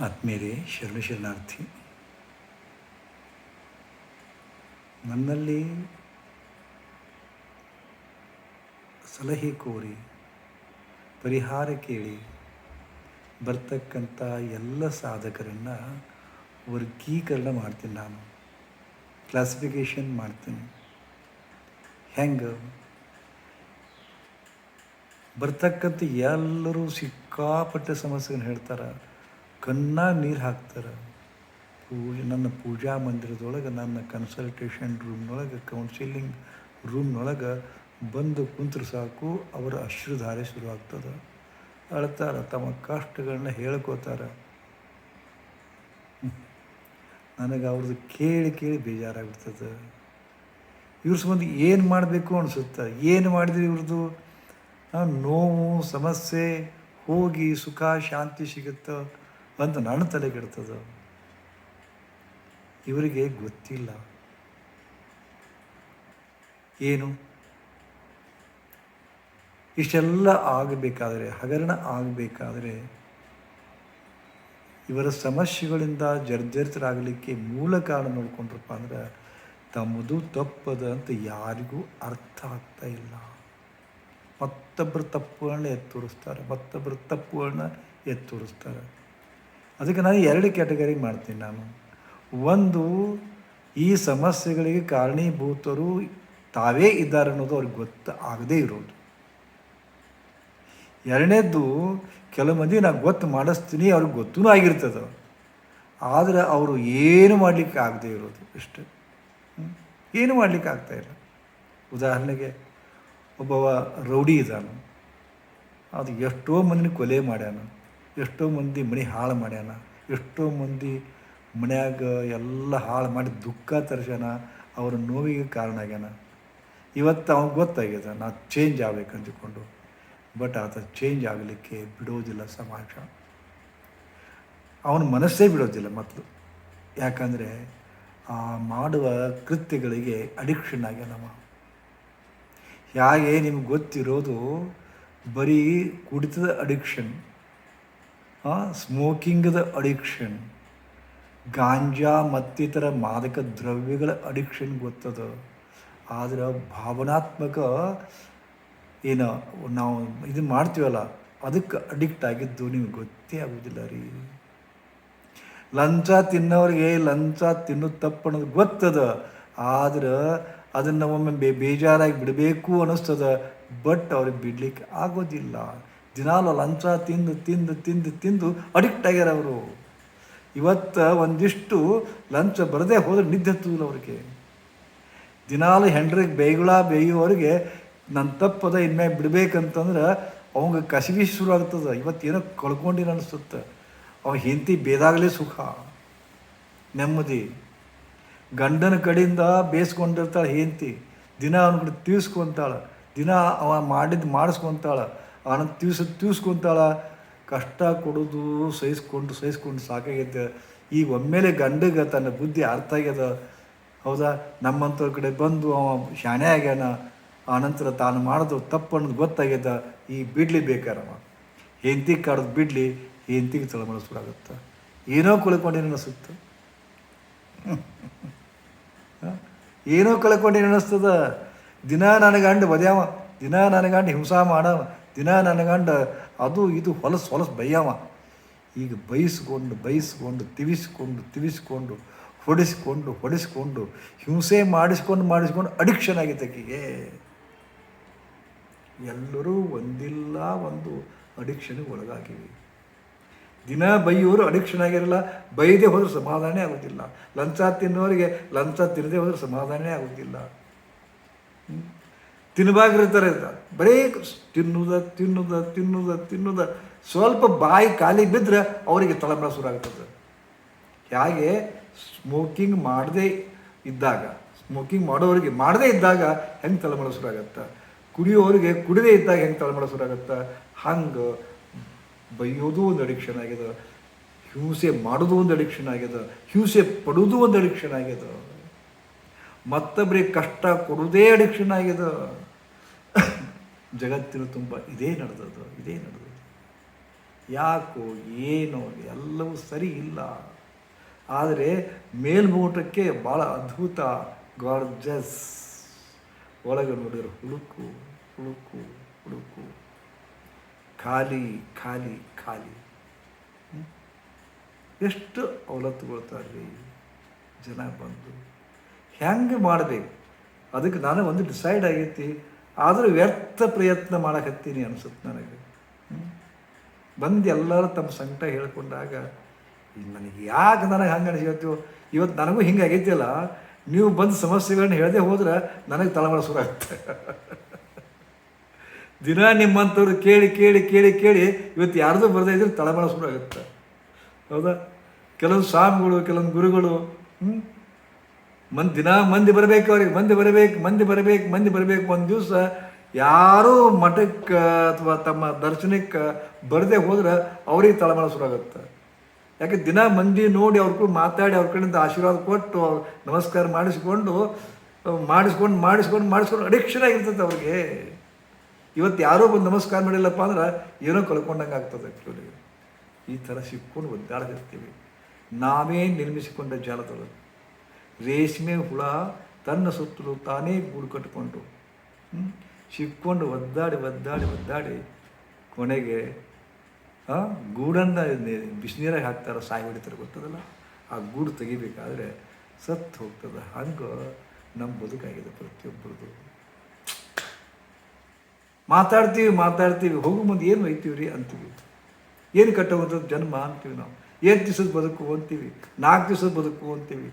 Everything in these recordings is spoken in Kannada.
ಆತ್ಮೀಯರೇ, ಶರಣ ಶರಣಾರ್ಥಿ. ನನ್ನಲ್ಲಿ ಸಲಹೆ ಕೋರಿ, ಪರಿಹಾರ ಕೇಳಿ ಬರ್ತಕ್ಕಂಥ ಎಲ್ಲ ಸಾಧಕರನ್ನು ವರ್ಗೀಕರಣ ಮಾಡ್ತೀನಿ ನಾನು. ಕ್ಲಾಸಿಫಿಕೇಷನ್ ಮಾಡ್ತೀನಿ. ಹೆಂಗೆ? ಬರ್ತಕ್ಕಂಥ ಎಲ್ಲರೂ ಸಿಕ್ಕಾಪಟ್ಟೆ ಸಮಸ್ಯೆಗಳನ್ನ ಹೇಳ್ತಾರೆ. ಕಣ್ಣಾಗ ನೀರು ಹಾಕ್ತಾರೆ. ಪೂಜೆ, ನನ್ನ ಪೂಜಾ ಮಂದಿರದೊಳಗೆ, ನನ್ನ ಕನ್ಸಲ್ಟೇಷನ್ ರೂಮ್ನೊಳಗೆ ಕೌನ್ಸಿಲಿಂಗ್ ರೂಮ್ನೊಳಗೆ ಬಂದು ಕುಂತ್ರು ಸಾಕು, ಅವರ ಅಶ್ರುಧಾರೆ ಶುರು ಆಗ್ತದೆ. ಅಳ್ತಾರೆ, ತಮ್ಮ ಕಷ್ಟಗಳನ್ನ ಹೇಳ್ಕೋತಾರೆ. ನನಗೆ ಅವ್ರದ್ದು ಕೇಳಿ ಕೇಳಿ ಬೇಜಾರಾಗ್ಬಿಡ್ತದೆ. ಇವ್ರ ಸಂಬಂಧ ಏನು ಮಾಡಬೇಕು ಅನಿಸುತ್ತೆ? ಏನು ಮಾಡಿದ್ರಿ ಇವ್ರದ್ದು ನೋವು, ಸಮಸ್ಯೆ, ಹೋಗಿ ಸುಖ, ಶಾಂತಿ ಸಿಗುತ್ತೋ? ಅಂತ ನನ್ನ ತಲೆಗೆಡ್ತದ ಇವರಿಗೆ ಗೊತ್ತಿಲ್ಲ. ಏನು? ಇಷ್ಟೆಲ್ಲ ಆಗಬೇಕಾದರೆ, ಹಗರಣ ಆಗಬೇಕಾದರೆ ಇವರ ಸಮಸ್ಯೆಗಳಿಂದ ಜರ್ಜರಿತರಾಗಲಿಕ್ಕೆ ಮೂಲ ಕಾರಣ ನೋಡ್ಕೊಂಡ್ರಪ್ಪ ಅಂದ್ರೆ ತಮ್ಮದು ತಪ್ಪದ ಅಂತ ಯಾರಿಗೂ ಅರ್ಥ ಆಗ್ತಾ ಇಲ್ಲ. ಮತ್ತೊಬ್ಬರು ತಪ್ಪುಗಳನ್ನ ಎತ್ತೋರಿಸ್ತಾರೆ, ಮತ್ತೊಬ್ಬರು ತಪ್ಪುಗಳನ್ನ ಎತ್ತಿ ತೋರಿಸ್ತಾರೆ ಅದಕ್ಕೆ ನಾನು ಎರಡು ಕ್ಯಾಟಗರಿ ಮಾಡ್ತೀನಿ ನಾನು. ಒಂದು, ಈ ಸಮಸ್ಯೆಗಳಿಗೆ ಕಾರಣೀಭೂತರು ತಾವೇ ಇದ್ದಾರೆ ಅನ್ನೋದು ಅವ್ರಿಗೆ ಗೊತ್ತು, ಆಗದೇ ಇರೋದು. ಎರಡನೇದ್ದು, ಕೆಲವು ಮಂದಿ ನಾನು ಗೊತ್ತು ಮಾಡಿಸ್ತೀನಿ, ಅವ್ರಿಗೆ ಗೊತ್ತೂ ಆಗಿರ್ತದೆ. ಆದರೆ ಅವರು ಏನು ಮಾಡಲಿಕ್ಕೆ ಆಗದೆ ಇರೋದು ಇಷ್ಟು ಏನು ಮಾಡಲಿಕ್ಕೆ ಇಲ್ಲ. ಉದಾಹರಣೆಗೆ, ಒಬ್ಬವ ರೌಡಿ ಇದ್ದಾನು. ಅದು ಎಷ್ಟೋ ಮಂದಿನ ಕೊಲೆ ಮಾಡ್ಯಾನ. ಎಷ್ಟೋ ಮಂದಿ ಮನೆ ಹಾಳು ಮಾಡ್ಯಾನ. ಎಷ್ಟೋ ಮಂದಿ ಮನ್ಯಾಗ ಎಲ್ಲ ಹಾಳು ಮಾಡಿ ದುಃಖ ತರಿಸ್ಯಾನ. ಅವ್ರ ನೋವಿಗೆ ಕಾರಣ ಆಗ್ಯಾನ. ಇವತ್ತು ಅವ್ನಿಗೆ ಗೊತ್ತಾಗ್ಯದ, ನಾ ಚೇಂಜ್ ಆಗ್ಬೇಕಂತಕೊಂಡು ಬಟ್ ಆತ ಚೇಂಜ್ ಆಗಲಿಕ್ಕೆ ಬಿಡೋದಿಲ್ಲ ಸಮಾಜ. ಅವನ ಮನಸ್ಸೇ ಬಿಡೋದಿಲ್ಲ ಮೊದಲು. ಯಾಕಂದರೆ ಆ ಮಾಡುವ ಕೃತ್ಯಗಳಿಗೆ ಅಡಿಕ್ಷನ್ ಆಗ್ಯಾನವ. ಹೇಗೆ ನಿಮ್ಗೆ ಗೊತ್ತಿರೋದು, ಬರೀ ಕುಡಿತದ ಅಡಿಕ್ಷನ್ ಸ್ಮೋಕಿಂಗದ ಅಡಿಕ್ಷನ್ ಗಾಂಜಾ ಮತ್ತಿತರ ಮಾದಕ ದ್ರವ್ಯಗಳ ಅಡಿಕ್ಷನ್ ಗೊತ್ತದ. ಆದ್ರೆ ಭಾವನಾತ್ಮಕ ಏನು ನಾವು ಇದು ಮಾಡ್ತೀವಲ್ಲ, ಅದಕ್ಕೆ ಅಡಿಕ್ಟ್ ಆಗಿದ್ದು ನಿಮ್ಗೆ ಗೊತ್ತೇ ಆಗೋದಿಲ್ಲ ರೀ. ಲಂಚ ತಿನ್ನೋರಿಗೆ ಲಂಚ ತಿನ್ನೋದು ತಪ್ಪು ಅನ್ನೋದು ಗೊತ್ತದ, ಆದ್ರೆ ಅದನ್ನು ಒಮ್ಮೆ ಬೇಜಾರಾಗಿ ಬಿಡಬೇಕು ಅನ್ನಿಸ್ತದ ಬಟ್ ಅವ್ರಿಗೆ ಬಿಡ್ಲಿಕ್ಕೆ ಆಗೋದಿಲ್ಲ. ದಿನಾಲು ಲಂಚ ತಿಂದು ತಿಂದು ತಿಂದು ತಿಂದು ಅಡಿಕ್ಟ್ ಆಗ್ಯಾರ ಅವರು. ಇವತ್ತು ಒಂದಿಷ್ಟು ಲಂಚ ಬರದೇ ಹೋದ್ರೆ ನಿದ್ದೆ ಹತ್ತುದಿಲ್ಲ ಅವ್ರಿಗೆ. ದಿನಾಲು ಹೆಂಡ್ರಿಗೆ ಬೇಯುಳ ಬೇಯುವವರಿಗೆ ನನ್ನ ತಪ್ಪದ ಇನ್ಮ್ಯಾಗ ಬಿಡ್ಬೇಕಂತಂದ್ರೆ ಅವಂಗೆ ಕಸಿವಿ ಶುರು ಆಗ್ತದೆ. ಇವತ್ತೇನೋ ಕಳ್ಕೊಂಡಿನ ಅನಿಸುತ್ತೆ. ಅವ ಹೆಂಡತಿ ಬೇದಾಗಲೇ ಸುಖ. ನೆಮ್ಮದಿ. ಗಂಡನ ಕಡೆಯಿಂದ ಬೇಯಿಸ್ಕೊಂಡಿರ್ತಾಳೆ ಹೆಂಡತಿ. ದಿನ ಅವನ ಕಡೆ ತಿಳಿಸ್ಕೊತಾಳೆ. ದಿನ ಅವ ಮಾಡಿದ್ದು ಮಾಡಿಸ್ಕೊಂತಾಳೆ. ಅವನ ತೀವ್ಸ, ತೀವ್ಸ್ಕೊತಾಳ. ಕಷ್ಟ ಕೊಡೋದು, ಸಹಿಸ್ಕೊಂಡು ಸಹಿಸ್ಕೊಂಡು ಸಾಕಾಗೈತೆ ಈ ಒಮ್ಮೆಲೆ ಗಂಡಗ ತನ್ನ ಬುದ್ಧಿ ಅರ್ಥ ಆಗ್ಯದ. ಹೌದಾ? ನಮ್ಮಂಥವ್ರ ಕಡೆ ಬಂದು ಅವ ಶಾಣೆ ಆಗ್ಯಾನ. ಆನಂತರ ತಾನು ಮಾಡೋದು ತಪ್ಪು ಅನ್ನೋದು ಗೊತ್ತಾಗ್ಯದ. ಈ ಬಿಡ್ಲಿ ಬೇಕಾರವ ಹೆಂತಿಗೆ ಕಾಡೋದು ಬಿಡ್ಲಿ ಹೆಂತಿಗೆ ತಳಮಳ ಏನೋ ಕಳ್ಕೊಂಡೇನು ಅನಿಸುತ್ತೆ ಏನೋ ಕಳ್ಕೊಂಡೇನು ಅನ್ನಿಸ್ತದ ದಿನ ನನಗೆ ಅಂಡ ಬದ್ಯಾವ ದಿನ ನನಗಂಡು ಗಂಡ ಹಿಂಸಾ ಮಾಡವ. ದಿನ ನನಗಂಡ ಗಂಡ, ಅದು ಇದು ಹೊಲಸು ಹೊಲಸು ಬೈಯವ. ಈಗ ಬಯಸ್ಕೊಂಡು ಬಯಸ್ಕೊಂಡು ತಿವಿಸ್ಕೊಂಡು ತಿವಿಸ್ಕೊಂಡು, ಹೊಡಿಸ್ಕೊಂಡು ಹೊಡಿಸ್ಕೊಂಡು, ಹಿಂಸೆ ಮಾಡಿಸ್ಕೊಂಡು ಮಾಡಿಸ್ಕೊಂಡು ಅಡಿಕ್ಷನ್ ಆಗಿತ್ತು ಅಕ್ಕಿಗೆ ಎಲ್ಲರೂ ಒಂದಿಲ್ಲ, ಒಂದು ಅಡಿಕ್ಷನ್ಗೆ ಒಳಗಾಗಿವಿ. ದಿನ ಬೈಯೋರು ಅಡಿಕ್ಷನ್ ಆಗಿರಲ್ಲ, ಬೈದೇ ಹೋದ್ರೆ ಸಮಾಧಾನ ಆಗೋದಿಲ್ಲ. ಲಂಚ ತಿನ್ನೋರಿಗೆ ಲಂಚ ತಿನ್ನದೇ ಹೋದ್ರೆ ಸಮಾಧಾನ ಆಗೋದಿಲ್ಲ. ಹ್ಮ್? ಅಂತ. ಬರೀ ತಿನ್ನುದ ತಿನ್ನುದ ತಿನ್ನುದ ತಿನ್ನುದ. ಸ್ವಲ್ಪ ಬಾಯಿ ಖಾಲಿ ಬಿದ್ದರೆ ಅವರಿಗೆ ತಳಮಳ ಶುರು ಹೇಗೆ ಸ್ಮೋಕಿಂಗ್ ಮಾಡದೇ ಇದ್ದಾಗ ಸ್ಮೋಕಿಂಗ್ ಮಾಡೋರಿಗೆ ಮಾಡದೇ ಇದ್ದಾಗ ಹೆಂಗೆ ತಳಮಳ ಶುರು ಆಗತ್ತೆ ಕುಡಿಯೋರಿಗೆ ಕುಡಿದೇ ಇದ್ದಾಗ ಹೆಂಗೆ ತಳಮಳ ಶುರು ಆಗತ್ತೆ ಹಂಗೆ ಬೈಯೋದು ಒಂದು ಅಡಿಕ್ಷನ್ ಆಗ್ಯದ. ಹಿಂಸೆ ಮಾಡೋದು ಒಂದು ಅಡಿಕ್ಷನ್ ಆಗ್ಯದ. ಹಿಂಸೆ ಪಡೋದು ಒಂದು ಅಡಿಕ್ಷನ್ ಆಗ್ಯದ. ಮತ್ತೊಬ್ಬರಿಗೆ ಕಷ್ಟ ಕೊಡೋದೇ ಅಡಿಕ್ಷನ್ ಆಗ್ಯದ. ಜಗತ್ತಿನ ತುಂಬ ಇದೇ ನಡೆದದ್ದು ಇದೇ ನಡೆದದ್ದು. ಯಾಕೋ ಏನೋ ಎಲ್ಲವೂ ಸರಿ ಇಲ್ಲ. ಆದರೆ ಮೇಲ್ಮೋಟಕ್ಕೆ ಭಾಳ ಅದ್ಭುತ ಗಾರ್ಜಸ್ ಒಳಗೆ ನೋಡಿದ್ರೆ ಹುಡುಕು ಹುಡುಕು ಹುಡುಕು ಖಾಲಿ ಖಾಲಿ ಖಾಲಿ. ಎಷ್ಟು ಅವಲತ್ತುಗೊಳ್ತಾರೆ ಜನ ಬಂದು. ಹೆಂಗೆ ಮಾಡಬೇಕು? ಅದಕ್ಕೆ ನಾನು ಒಂದು ಡಿಸೈಡ್ ಆಗೈತಿ. ಆದರೂ ವ್ಯರ್ಥ ಪ್ರಯತ್ನ ಮಾಡಕತ್ತೀನಿ ಅನಿಸುತ್ತೆ ನನಗೆ? ಬಂದು ಎಲ್ಲರೂ ತಮ್ಮ ಸಂಕಟ ಹೇಳ್ಕೊಂಡಾಗ ನನಗೆ ಯಾಕೆ ನನಗೆ ಹಂಗೆ ಅನಿಸ್ಕೊತೀವೋ ಇವತ್ತು ನನಗೂ ಹಿಂಗೆ ಆಗೈತಿಲ್ಲ ನೀವು ಬಂದು ಸಮಸ್ಯೆಗಳನ್ನ ಹೇಳದೆ ಹೋದ್ರೆ ನನಗೆ ತಳಮಳ ಶುರು ಆಗುತ್ತೆ. ದಿನ ನಿಮ್ಮಂಥವ್ರು ಕೇಳಿ ಕೇಳಿ ಕೇಳಿ ಕೇಳಿ ಇವತ್ತು ಯಾರ್ದು ಬರದೇ ಇದ್ರೆ ತಳಮಳ ಶುರು ಆಗುತ್ತೆ. ಹೌದಾ? ಕೆಲವೊಂದು ಸ್ವಾಮಿಗಳು, ಕೆಲವೊಂದು ಗುರುಗಳು ಹ್ಞೂ ಮಂದಿ ದಿನ ಮಂದಿ ಬರಬೇಕು ಅವ್ರಿಗೆ, ಮಂದಿ ಬರಬೇಕು ಮಂದಿ ಬರಬೇಕು ಮಂದಿ ಬರಬೇಕು. ಒಂದು ದಿವಸ ಯಾರೂ ಮಠಕ್ಕೆ ಅಥವಾ ತಮ್ಮ ದರ್ಶನಕ್ಕೆ ಬರದೇ ಹೋದ್ರೆ ಅವ್ರಿಗೆ ತಳಮಳ ಶುರುವಾಗುತ್ತೆ ಯಾಕೆ ದಿನ ಮಂದಿ ನೋಡಿ ಅವ್ರ ಕೂಡ ಮಾತಾಡಿ ಅವ್ರ ಕಡೆಯಿಂದ ಆಶೀರ್ವಾದ ಕೊಟ್ಟು ಅವ್ರು ನಮಸ್ಕಾರ ಮಾಡಿಸ್ಕೊಂಡು ಮಾಡಿಸ್ಕೊಂಡು ಮಾಡಿಸ್ಕೊಂಡು ಮಾಡಿಸ್ಕೊಂಡು ಅಡಿಕ್ಷನ್ ಆಗಿರ್ತದೆ ಅವ್ರಿಗೆ. ಇವತ್ತು ಯಾರೋ ಬಂದು ನಮಸ್ಕಾರ ಮಾಡಿಲ್ಲಪ್ಪ ಅಂದ್ರೆ ಏನೋ ಕಳ್ಕೊಂಡಂಗೆ ಆಗ್ತದೆ ಆ್ಯಕ್ಚುಲಿ ಈ ಥರ ಸಿಕ್ಕೊಂಡು ಒದ್ದಾಡದಿರ್ತೀವಿ ನಾವೇ ನಿರ್ಮಿಸಿಕೊಂಡ ಜಾಲದೊಳಗೆ. ರೇಷ್ಮೆ ಹುಳ ತನ್ನ ಸುತ್ತಲೂ ತಾನೇ ಗೂಡು ಕಟ್ಟಿಕೊಂಡು? ಸಿಕ್ಕೊಂಡು ಒದ್ದಾಡಿ ಒದ್ದಾಡಿ ಒದ್ದಾಡಿ ಕೊನೆಗೆ ಗೂಡನ್ನು ಬಿಸಿನೀರಾಗಿ ಹಾಕ್ತಾರೆ ಸಾಯಿ ಹೊಡಿತಾರೆ ಗೊತ್ತದಲ್ಲ? ಆ ಗೂಡು ತೆಗಿಬೇಕಾದ್ರೆ ಸತ್ತು ಹೋಗ್ತದೆ. ಹಂಗೆ ನಮ್ಮ ಬದುಕಾಗಿದೆ ಪ್ರತಿಯೊಬ್ಬರದು. ಮಾತಾಡ್ತೀವಿ ಮಾತಾಡ್ತೀವಿ, ಹೋಗು ಮುಂದೆ ಏನು ಒಯ್ತೀವಿ ರೀ ಅಂತೀವಿ. ಏನು ಕಟ್ಟುವಂಥದ್ದು? ಜನ್ಮ ಅಂತೀವಿ ನಾವು. ಏಳು ದಿವಸದ ಬದುಕು ಅಂತೀವಿ? ನಾಲ್ಕು ದಿವಸದ ಬದುಕು ಅಂತೀವಿ.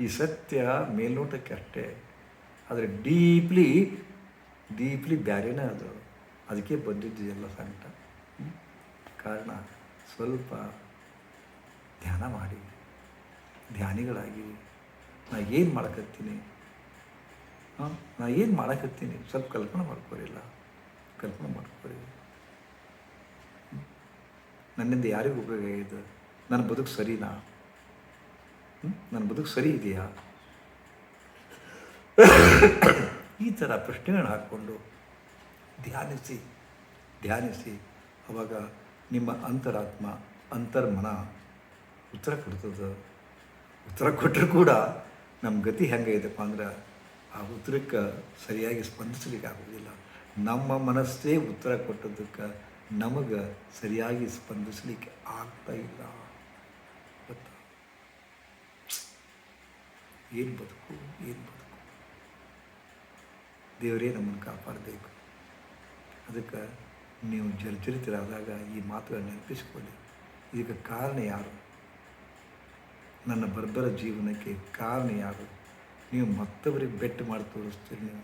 ಈ ಸತ್ಯ ಮೇಲ್ನೋಟಕ್ಕೆ ಅಷ್ಟೇ. ಆದರೆ ಡೀಪ್ಲಿ ಡೀಪ್ಲಿ ಬ್ಯಾರೇನೇ ಅದು. ಅದಕ್ಕೆ ಬಂದಿದ್ದು ಎಲ್ಲ ಸಂಕಟ? ಕಾರಣ ಸ್ವಲ್ಪ ಧ್ಯಾನ ಮಾಡಿ. ಧ್ಯಾನಿಗಳಾಗಿ. ನಾ ಏನು ಮಾಡಕತ್ತೀನಿ? ಹಾಂ? ನಾ ಏನು ಮಾಡಕತ್ತೀನಿ? ಸ್ವಲ್ಪ ಕಲ್ಪನೆ ಮಾಡ್ಕೋರಿಲ್ಲ. ಕಲ್ಪನೆ ಮಾಡ್ಕೋರಿ? ನನ್ನಿಂದ ಯಾರಿಗೂ ಉಪಯೋಗ ಇದೆ ನನ್ನ ಬದುಕು ಸರಿನಾ? ನನ್ನ ಬದುಕು ಸರಿ ಇದೆಯಾ? ಈ ಥರ ಪ್ರಶ್ನೆಗಳನ್ನು ಹಾಕ್ಕೊಂಡು ಧ್ಯಾನಿಸಿ ಧ್ಯಾನಿಸಿ ಅವಾಗ ನಿಮ್ಮ ಅಂತರಾತ್ಮ, ಅಂತರ್ಮನ ಉತ್ತರ ಕೊಡ್ತದೆ? ಉತ್ತರ ಕೊಟ್ಟರು ಕೂಡ ನಮ್ಮ ಗತಿ ಹೆಂಗೆ ಇದೆಪ್ಪ ಅಂದ್ರೆ ಆ ಉತ್ತರಕ್ಕೆ ಸರಿಯಾಗಿ ಸ್ಪಂದಿಸಲಿಕ್ಕೆ ಆಗೋದಿಲ್ಲ ನಮ್ಮ ಮನಸ್ಸೇ ಉತ್ತರ ಕೊಟ್ಟದಕ್ಕೆ ನಮಗೆ ಸರಿಯಾಗಿ ಸ್ಪಂದಿಸಲಿಕ್ಕೆ ಆಗ್ತಾ ಇಲ್ಲ ಗೊತ್ತಾ ಏನು ಬದುಕು ಏನು ಬದುಕು? ದೇವರೇ ನಮ್ಮನ್ನು ಕಾಪಾಡಬೇಕು. ಅದಕ್ಕೆ ನೀವು ಜರ್ಜರಿತರಾದಾಗ ಈ ಮಾತುಗಳನ್ನು ನೆನಪಿಸಿಕೊಳ್ಳಿ. ಇದಕ್ಕೆ ಕಾರಣ ಯಾರು? ನನ್ನ ಬರ್ಬರ ಜೀವನಕ್ಕೆ ಕಾರಣ ಯಾರು? ನೀವು ಮತ್ತೊಬ್ಬರಿಗೆ ಬೆಟ್ಟು ಮಾಡಿ ತೋರಿಸ್ತೀರಿ ನೀವು.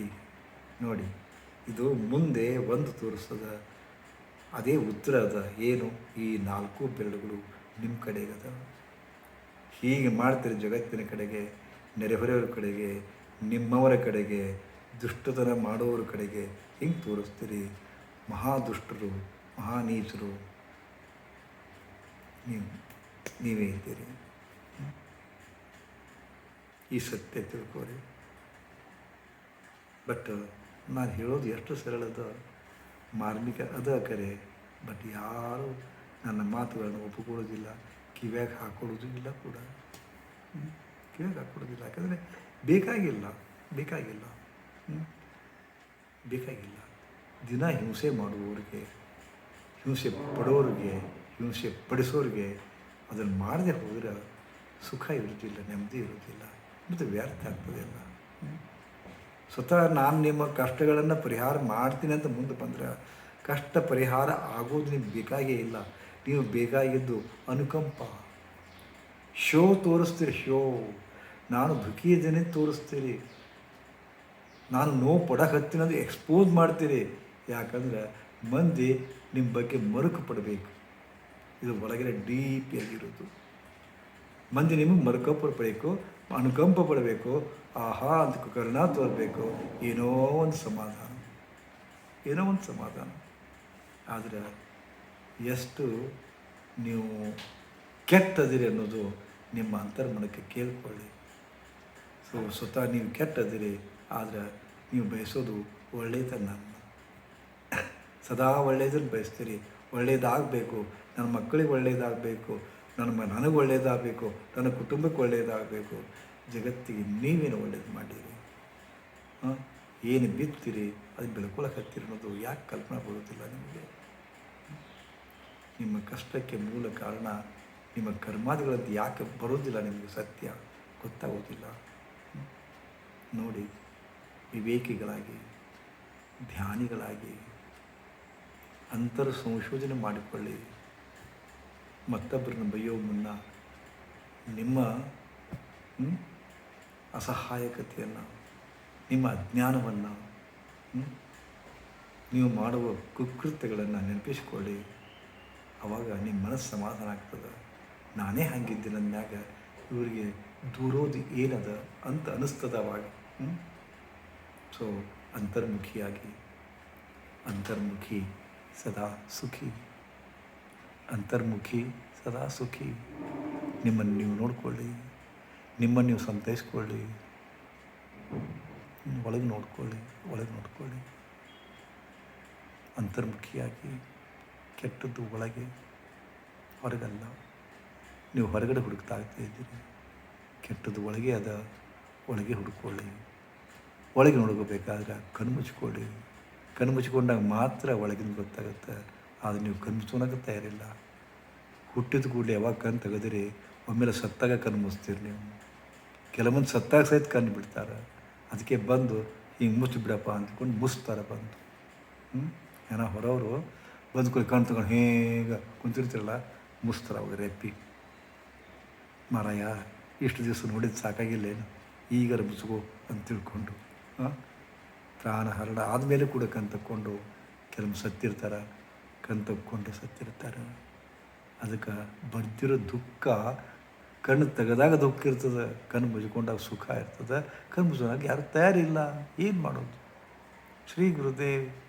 ಈಗ ನೋಡಿ, ಇದು ಮುಂದೆ ಒಂದು ತೋರಿಸ್ತದ, ಅದೇ ಉತ್ತರ ಅದ, ಏನು? ಈ ನಾಲ್ಕು ಬೆರಳುಗಳು ನಿಮ್ಮ ಕಡೆಗದ. ಹೀಗೆ ಮಾಡ್ತೀರಿ ಜಗತ್ತಿನ ಕಡೆಗೆ, ನೆರೆಹೊರೆಯವರ ಕಡೆಗೆ, ನಿಮ್ಮವರ ಕಡೆಗೆ, ದುಷ್ಟತನ ಮಾಡುವವರ ಕಡೆಗೆ ಹಿಂಗೆ ತೋರಿಸ್ತೀರಿ. ಮಹಾದುಷ್ಟರು, ಮಹಾನೀಚರು, ನೀವು, ನೀವೇ ಇದ್ದೀರಿ. ಈ ಸತ್ಯ ತಿಳ್ಕೋರಿ. ಬಟ್ ನಾನು ಹೇಳೋದು ಎಷ್ಟು ಸರಳದ ಮಾರ್ಮಿಕ ಅದ ಕರೆ, ಬಟ್ ಯಾರು ನನ್ನ ಮಾತುಗಳನ್ನು ಒಪ್ಪಿಕೊಳ್ಳೋದಿಲ್ಲ. ಕಿವ್ಯಾಗ ಹಾಕೊಳ್ಳೋದು ಇಲ್ಲ ಕೂಡ. ಕಿವ್ಯಾಗ ಹಾಕೊಳ್ಳೋದಿಲ್ಲ ಯಾಕಂದರೆ ಬೇಕಾಗಿಲ್ಲ. ಬೇಕಾಗಿಲ್ಲ? ಬೇಕಾಗಿಲ್ಲ. ದಿನ ಹಿಂಸೆ ಮಾಡುವವರಿಗೆ, ಹಿಂಸೆ ಪಡೋರಿಗೆ, ಹಿಂಸೆ ಪಡಿಸೋರಿಗೆ ಅದನ್ನು ಮಾಡದೆ ಹೋದರೆ ಸುಖ ಇರುವುದಿಲ್ಲ ನೆಮ್ಮದಿ ಇರೋದಿಲ್ಲ. ಮತ್ತು ವ್ಯರ್ಥ ಆಗ್ತದೆ ಅಲ್ಲ? ಸ್ವತಃ ನಾನು ನಿಮ್ಮ ಕಷ್ಟಗಳನ್ನು ಪರಿಹಾರ ಮಾಡ್ತೀನಿ ಅಂತ ಮುಂದೆ ಬಂದರೆ ಕಷ್ಟ ಪರಿಹಾರ ಆಗೋದು ನಿಮ್ಗೆ ಬೇಕಾಗೇ ಇಲ್ಲ. ನೀವು ಬೇಕಾಗಿದ್ದು ಅನುಕಂಪ. ಶೋ ತೋರಿಸ್ತೀರಿ, ಶೋ. ನಾನು ದುಃಖಿ ಇದ್ದೇನೆ ತೋರಿಸ್ತೀರಿ. ನಾನು ನೋವು ಪಡಕತ್ತಿನದು ಎಕ್ಸ್ಪೋಸ್ ಮಾಡ್ತೀರಿ. ಯಾಕಂದ್ರೆ ಮಂದಿ ನಿಮ್ಮ ಬಗ್ಗೆ ಮರುಕು ಪಡಬೇಕು. ಇದು ಒಳಗಡೆ ಡೀಪಿಯಾಗಿರೋದು ಮಂದಿ ನಿಮಗೆ ಮರುಕಂಪ ಪಡಬೇಕು, ಅನುಕಂಪ ಪಡಬೇಕು, ಆಹಾ, ಅಂತ ಕರುಣ ತೋರಬೇಕು. ಏನೋ ಒಂದು ಸಮಾಧಾನ. ಏನೋ ಒಂದು ಸಮಾಧಾನ. ಆದರೆ ಎಷ್ಟು ನೀವು ಕೆಟ್ಟದಿರಿ ಅನ್ನೋದು ನಿಮ್ಮ ಅಂತರ್ಮನಕ್ಕೆ ಕೇಳ್ಕೊಳ್ಳಿ. ಸೊ, ಸ್ವತಃ ನೀವು ಕೆಟ್ಟದಿರಿ, ಆದರೆ ನೀವು ಬಯಸೋದು ಒಳ್ಳೆಯದನ್ನು ಸದಾ ಒಳ್ಳೆಯದನ್ನು ಬಯಸ್ತೀರಿ. ಒಳ್ಳೆಯದಾಗಬೇಕು. ನನ್ನ ಮಕ್ಕಳಿಗೆ ಒಳ್ಳೆಯದಾಗಬೇಕು. ನನ್ನ ನನಗೆ ಒಳ್ಳೆಯದಾಗಬೇಕು. ನನ್ನ ಕುಟುಂಬಕ್ಕೆ ಒಳ್ಳೆಯದಾಗಬೇಕು. ಜಗತ್ತಿಗೆ ನೀವೇನು ಒಳ್ಳೇದು ಮಾಡಿರಿ? ಏನು ಬಿತ್ತೀರಿ? ಅದು ಬೆಳ್ಕೊಳಕ್ಕೆ ಹತ್ತಿರ ಅನ್ನೋದು ಯಾಕೆ ಕಲ್ಪನೆ ಬರೋದಿಲ್ಲ ನಿಮಗೆ? ನಿಮ್ಮ ಕಷ್ಟಕ್ಕೆ ಮೂಲ ಕಾರಣ ನಿಮ್ಮ ಕರ್ಮಾದಿಗಳದ್ದು ಯಾಕೆ ಬರೋದಿಲ್ಲ ನಿಮಗೆ ಸತ್ಯ ಗೊತ್ತಾಗೋದಿಲ್ಲ ನೋಡಿ, ವಿವೇಕಿಗಳಾಗಿ, ಧ್ಯಾನಿಗಳಾಗಿ ಅಂತರ ಸಂಶೋಧನೆ ಮಾಡಿಕೊಳ್ಳಿ. ಮತ್ತೊಬ್ಬರನ್ನು ಬೈಯೋ ಮುನ್ನ ನಿಮ್ಮ ಅಸಹಾಯಕತೆಯನ್ನು, ನಿಮ್ಮ ಅಜ್ಞಾನವನ್ನು ನೀವು ಮಾಡುವ ಕುಕೃತ್ಯಗಳನ್ನು ನೆನಪಿಸ್ಕೊಳ್ಳಿ. ಅವಾಗ ನಿಮ್ಮ ಮನಸ್ಸು ಸಮಾಧಾನ ಆಗ್ತದೆ? ನಾನೇ ಹಂಗಿದ್ದೀನಿ ಅಂದಾಗ ಇವರಿಗೆ ದೂರೋದು ಏನದ ಅಂತ ಅನ್ನಿಸ್ತದ ಅವಾಗ ಸೊ ಅಂತರ್ಮುಖಿಯಾಗಿ, ಅಂತರ್ಮುಖಿ ಸದಾ ಸುಖಿ. ಅಂತರ್ಮುಖಿ ಸದಾ ಸುಖಿ. ನಿಮ್ಮನ್ನು ನೀವು ನೋಡ್ಕೊಳ್ಳಿ, ನಿಮ್ಮನ್ನು ನೀವು ಸಂತೈಸ್ಕೊಳ್ಳಿ. ಒಳಗೆ ನೋಡ್ಕೊಳ್ಳಿ ಒಳಗೆ ನೋಡ್ಕೊಳ್ಳಿ. ಅಂತರ್ಮುಖಿಯಾಗಿ ಕೆಟ್ಟದ್ದು ಒಳಗೆ ಹೊರಗಲ್ಲ. ನೀವು ಹೊರಗಡೆ ಹುಡುಕ್ತಾ ಇದ್ದೀರಿ. ಕೆಟ್ಟದ್ದು ಒಳಗೆ ಅದ, ಒಳಗೆ ಹುಡುಕೊಳ್ಳಿ. ಒಳಗೆ ನೋಡ್ಕೋಬೇಕಾದ್ರೆ ಕಣ್ಣು ಕಣ್ಮುಚ್ಕೊಂಡಾಗ ಮಾತ್ರ ಒಳಗಿನ ಗೊತ್ತಾಗುತ್ತೆ. ಆದರೆ ನೀವು ಕಣ್ಣು ಮುಚ್ಕೊಳಕ್ಕೆ ತಯಾರಿಲ್ಲ. ಹುಟ್ಟಿದ ಕೂಡಲೇ ಯಾವಾಗ ಕಣ್ಣು ತೆಗೆದಿರಿ, ಒಮ್ಮೆಲೆ ಸತ್ತಾಗ ಕಣ್ಣು ಮುಚ್ತೀರಿ ನೀವು ಕೆಲವೊಂದು ಸತ್ತಾಗ ಸಹಿತ ಕಣ್ಣು ಬಿಡ್ತಾರೆ. ಅದಕ್ಕೆ ಬಂದು ಹಿಂಗೆ ಮುಚ್ಚಿ ಬಿಡಪ್ಪ ಅಂದ್ಕೊಂಡು ಮುಚ್ತಾರೆ ಬಂದು. ಏನೋ ಹೊರವರು ಬಂದು ಕೂಡ ಕಣ್ಣು ತಗೊಂಡು ಹೇಗೆ ಕುಂತಿರ್ತಿರಲ್ಲ? ಮುಸ್ತರ ಅವಾಗ ರೆಪ್ಪಿ. ಮಾರಾಯ, ಇಷ್ಟು ದಿವಸ ನೋಡಿದ್ದು ಸಾಕಾಗಿಲ್ಲ ಏನು? ಈಗರ ಮುಚ್ಕೋ ಅಂತ ತಿಳ್ಕೊಂಡು ಪ್ರಾಣ ಹರಡ ಆದಮೇಲೆ ಕೂಡ ಕಣ್ ತಕ್ಕೊಂಡು ಕೆಲವು ಸತ್ತಿರ್ತಾರೆ ಕಣ್ ತಕ್ಕೊಂಡು ಸತ್ತಿರ್ತಾರೆ. ಅದಕ್ಕೆ ಬರ್ತಿರೋ ದುಃಖ, ಕಣ್ಣು ತೆಗೆದಾಗ ದುಃಖ ಇರ್ತದೆ, ಕಣ್ಣು ಮುಜ್ಕೊಂಡಾಗ ಸುಖ ಇರ್ತದೆ, ಕಣ್ಣು ಮುಜ್ಕೊಂಡಾಗ ಯಾರು ತಯಾರಿಲ್ಲ. ಏನು ಮಾಡೋದು? ಶ್ರೀ ಗುರುದೇವ್.